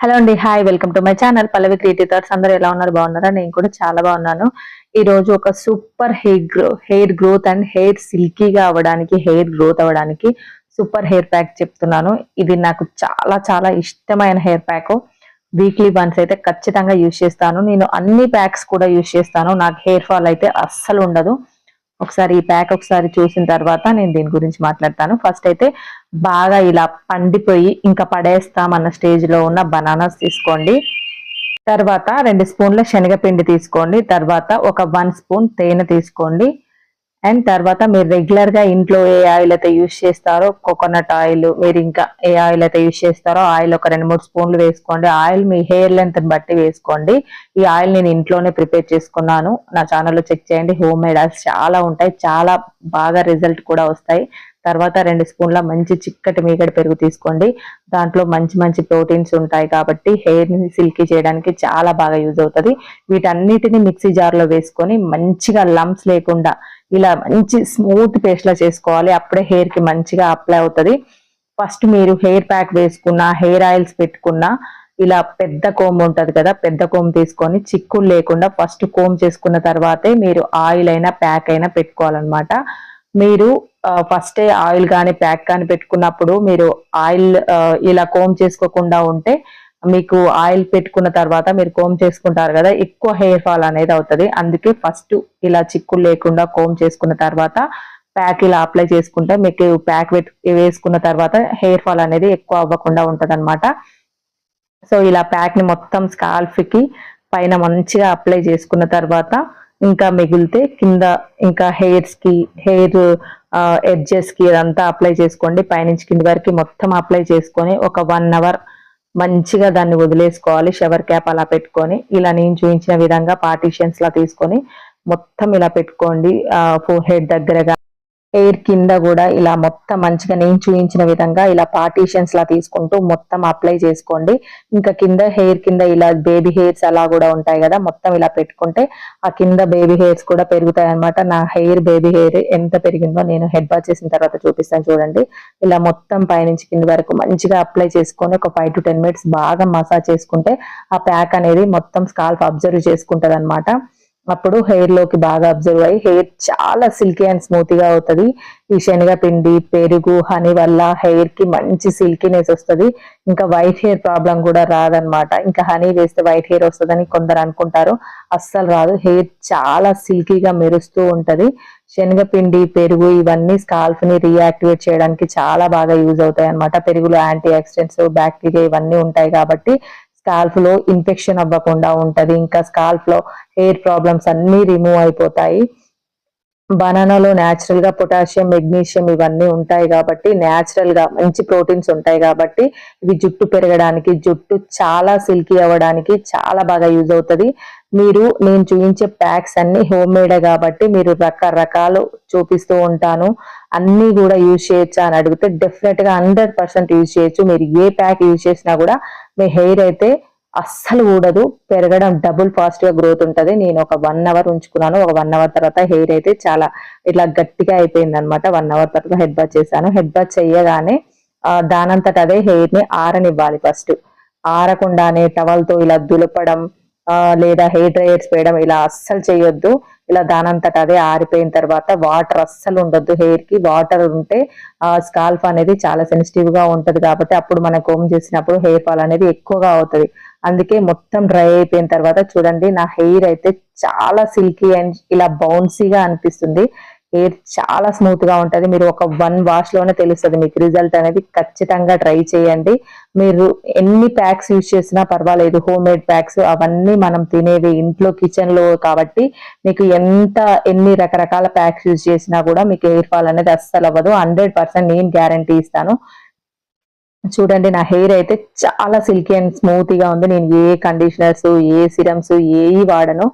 Hello అండి hi welcome to my channel Pallavi creative thoughts అందరూ ఎలా ఉన్నారు? బాగున్నారా? నేను కూడా చాలా బాగున్నాను. ఈ రోజు ఒక super hair grow hair growth and hair సిల్కీగా అవ్వడానికి హెయిర్ గ్రోత్ అవ్వడానికి సూపర్ హెయిర్ ప్యాక్ చెప్తున్నాను. ఇది నాకు చాలా చాలా ఇష్టమైన హెయిర్ ప్యాక్ వీక్లీ వన్స్ అయితే ఖచ్చితంగా యూజ్ చేస్తాను. నేను అన్ని ప్యాక్స్ కూడా యూజ్ చేస్తాను. నాకు హెయిర్ ఫాల్ అయితే అస్సలు ఉండదు. ఒకసారి ఈ ప్యాక్ ఒకసారి చూసిన తర్వాత నేను దీని గురించి మాట్లాడతాను. ఫస్ట్ అయితే బాగా ఇలా పండిపోయి ఇంకా పడేస్తామన్న స్టేజ్లో ఉన్న బనానాస్ తీసుకోండి. తర్వాత రెండు స్పూన్ల శనగపిండి తీసుకోండి. తర్వాత ఒక వన్ స్పూన్ తేనె తీసుకోండి. అండ్ తర్వాత మీరు రెగ్యులర్గా ఇంట్లో ఏ ఆయిల్ అయితే యూజ్ చేస్తారో కోకోనట్ ఆయిల్ మీరు ఇంకా ఏ ఆయిల్ అయితే యూజ్ చేస్తారో ఆయిల్ ఒక రెండు మూడు స్పూన్లు వేసుకోండి. ఆయిల్ మీ హెయిర్ లెంత్ బట్టి వేసుకోండి. ఈ ఆయిల్ నేను ఇంట్లోనే ప్రిపేర్ చేసుకున్నాను. నా ఛానల్లో చెక్ చేయండి. హోమ్ మేడ్ ఆయిల్స్ చాలా ఉంటాయి. చాలా బాగా రిజల్ట్ కూడా వస్తాయి. తర్వాత రెండు స్పూన్ల మంచి చిక్కటి మీగడ పెరుగు తీసుకోండి. దాంట్లో మంచి మంచి ప్రోటీన్స్ ఉంటాయి కాబట్టి హెయిర్ని సిల్కీ చేయడానికి చాలా బాగా యూజ్ అవుతుంది. వీటన్నిటిని మిక్సీ జార్లో వేసుకొని మంచిగా లంప్స్ లేకుండా ఇలా మంచి స్మూత్ పేస్ట్లా చేసుకోవాలి. అప్పుడే హెయిర్కి మంచిగా అప్లై అవుతుంది. ఫస్ట్ మీరు హెయిర్ ప్యాక్ వేసుకున్న హెయిర్ ఆయిల్స్ పెట్టుకున్న ఇలా పెద్ద కోమ్ ఉంటుంది కదా పెద్ద కోమ్ తీసుకొని చిక్కులు లేకుండా ఫస్ట్ కోమ్ చేసుకున్న తర్వాతే మీరు ఆయిల్ అయినా ప్యాక్ అయినా పెట్టుకోవాలన్నమాట. మీరు ఫస్టే ఆయిల్ కానీ ప్యాక్ కానీ పెట్టుకున్నప్పుడు మీరు ఆయిల్ ఇలా కోమ్ చేసుకోకుండా ఉంటే మీకు ఆయిల్ పెట్టుకున్న తర్వాత మీరు కోమ్ చేసుకుంటారు కదా ఎక్కువ హెయిర్ ఫాల్ అనేది అవుతుంది. అందుకే ఫస్ట్ ఇలా చిక్కులు లేకుండా కోమ్ చేసుకున్న తర్వాత ప్యాక్ ఇలా అప్లై చేసుకుంటే మీకు ప్యాక్ వేసుకున్న తర్వాత హెయిర్ ఫాల్ అనేది ఎక్కువ అవ్వకుండా ఉంటది సో ఇలా ప్యాక్ని మొత్తం స్కాల్ఫ్కి పైన మంచిగా అప్లై చేసుకున్న తర్వాత ఇంకా మిగిలితే కింద ఇంకా హెయిర్స్కి హెయిర్ ఎడ్జెస్కి ఇదంతా అప్లై చేసుకోండి. పైనుంచి కింద వరకు మొత్తం అప్లై చేసుకొని ఒక వన్ అవర్ మంచిగా దాన్ని వదిలేసుకోవాలి. షవర్ క్యాప్ అలా పెట్టుకొని ఇలా నేను చూపించిన విధంగా పార్టీషన్స్ లా తీసుకొని మొత్తం ఇలా పెట్టుకోండి. ఫోర్ హెడ్ దగ్గరగా. హెయిర్ కింద కూడా ఇలా మొత్తం మంచిగా నేను చూపించిన విధంగా ఇలా పార్టీషన్స్ లా తీసుకుంటూ మొత్తం అప్లై చేసుకోండి. ఇంకా కింద హెయిర్ కింద ఇలా బేబీ హెయిర్స్ అలా కూడా ఉంటాయి కదా మొత్తం ఇలా పెట్టుకుంటే ఆ కింద బేబీ హెయిర్స్ కూడా పెరుగుతాయి అనమాట నా హెయిర్ బేబీ హెయిర్ ఎంత పెరిగిందో నేను హెడ్ బాత్ చేసిన తర్వాత చూపిస్తాను చూడండి. ఇలా మొత్తం పైనుంచి కింద వరకు మంచిగా అప్లై చేసుకొని ఒక ఫైవ్ టు టెన్ మినిట్స్ బాగా మసాజ్ చేసుకుంటే ఆ ప్యాక్ అనేది మొత్తం స్కాల్ఫ్ అబ్జర్వ్ చేసుకుంటది అనమాట అప్పుడు హెయిర్లోకి బాగా అబ్జర్వ్ అయ్యి హెయిర్ చాలా సిల్కీ అండ్ స్మూత్గా అవుతుంది. ఈ శనగపిండి పెరుగు హనీ వల్ల హెయిర్కి మంచి సిల్కీనెస్ వస్తుంది. ఇంకా వైట్ హెయిర్ ప్రాబ్లం కూడా రాదనమాట ఇంకా హనీ వేస్తే వైట్ హెయిర్ వస్తుందని కొందరు అనుకుంటారు. అస్సలు రాదు. హెయిర్ చాలా సిల్కీగా మెరుస్తూ ఉంటుంది. శనగపిండి పెరుగు ఇవన్నీ స్కాల్ఫ్ని రీయాక్టివేట్ చేయడానికి చాలా బాగా యూజ్ అవుతాయి అనమాట పెరుగులో యాంటీ ఆక్సిడెంట్స్ బ్యాక్టీరియా ఇవన్నీ ఉంటాయి కాబట్టి స్కాల్ఫ్లో ఇన్ఫెక్షన్ అవ్వకుండా ఉంటది. ఇంకా స్కాల్ఫ్లో హెయిర్ ప్రాబ్లమ్స్ అన్ని రిమూవ్ అయిపోతాయి. బనానాలో న్యాచురల్గా పొటాషియం మెగ్నీషియం ఇవన్నీ ఉంటాయి కాబట్టి న్యాచురల్గా మంచి ప్రోటీన్స్ ఉంటాయి కాబట్టి ఇవి జుట్టు పెరగడానికి జుట్టు చాలా సిల్కీ అవ్వడానికి చాలా బాగా యూజ్ అవుతుంది. మీరు నేను చూపించే ప్యాక్స్ అన్ని హోమ్ కాబట్టి మీరు రకరకాలు చూపిస్తూ ఉంటాను. అన్ని కూడా యూజ్ చేయొచ్చా అని అడిగితే డెఫినెట్గా హండ్రెడ్ పర్సెంట్ యూజ్ చేయొచ్చు. మీరు ఏ ప్యాక్ యూజ్ చేసినా కూడా మీ హెయిర్ అయితే అస్సలు ఊడదు. పెరగడం డబుల్ ఫాస్ట్గా గ్రోత్ ఉంటది. నేను ఒక వన్ అవర్ ఉంచుకున్నాను. ఒక వన్ అవర్ తర్వాత హెయిర్ అయితే చాలా ఇట్లా గట్టిగా అయిపోయింది అనమాట వన్ అవర్ తర్వాత హెడ్ బాత్ చేశాను. హెడ్ బాత్ చేయగానే దానంతట అదే హెయిర్ని ఆరనివ్వాలి ఫస్ట్ ఆరకుండానే టవల్తో ఇలా దులపడం లేదా హెయిర్ డ్రైయర్స్ వేయడం ఇలా అస్సలు చేయొద్దు ఇలా దానంతట అదే ఆరిపోయిన తర్వాత వాటర్ అస్సలు ఉండొద్దు హెయిర్కి. వాటర్ ఉంటే ఆ స్కాల్ఫ్ అనేది చాలా సెన్సిటివ్గా ఉంటది కాబట్టి అప్పుడు మనం కోమ్ చేసినప్పుడు హెయిర్ ఫాల్ అనేది ఎక్కువగా అవుతుంది. అందుకే మొత్తం డ్రై అయిపోయిన తర్వాత చూడండి నా హెయిర్ అయితే చాలా సిల్కీ అండ్ ఇలా బౌన్సీగా అనిపిస్తుంది. హెయిర్ చాలా స్మూత్గా ఉంటది. మీరు ఒక వన్ వాష్లోనే తెలుస్తుంది మీకు రిజల్ట్ అనేది. ఖచ్చితంగా ట్రై చేయండి. మీరు ఎన్ని ప్యాక్స్ యూజ్ చేసినా పర్వాలేదు. హోమ్ మేడ్ ప్యాక్స్ అవన్నీ మనం తినేవి ఇంట్లో కిచెన్లో కాబట్టి మీకు ఎంత ఎన్ని రకరకాల ప్యాక్స్ యూజ్ చేసినా కూడా మీకు హెయిర్ ఫాల్ అనేది అస్సలు అవ్వదు హండ్రెడ్ పర్సెంట్ నేను గ్యారంటీ ఇస్తాను. చూడండి నా హెయిర్ అయితే చాలా సిల్కీ అండ్ స్మూత్గా ఉంది. నేను ఏ కండిషనర్స్ ఏ సిరమ్స్ ఏవి వాడను.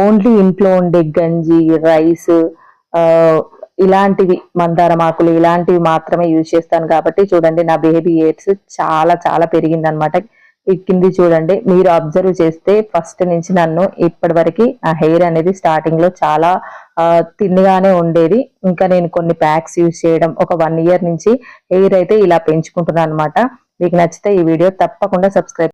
ఓన్లీ ఇంట్లో ఉండే గంజి రైస్ ఇలాంటివి మందారం ఆకులు ఇలాంటివి మాత్రమే యూజ్ చేస్తాను కాబట్టి చూడండి నా బేబీ ఎయిర్స్ చాలా చాలా పెరిగిందనమాట కింది చూడండి. మీరు అబ్జర్వ్ చేస్తే ఫస్ట్ నుంచి నన్ను ఇప్పటి వరకు నా హెయిర్ అనేది స్టార్టింగ్లో చాలా తిన్నగానే ఉండేది. ఇంకా నేను కొన్ని ప్యాక్స్ యూజ్ చేయడం ఒక వన్ ఇయర్ నుంచి హెయిర్ అయితే ఇలా పెంచుకుంటున్నాను అనమాట మీకు నచ్చితే ఈ వీడియో తప్పకుండా సబ్స్క్రైబ్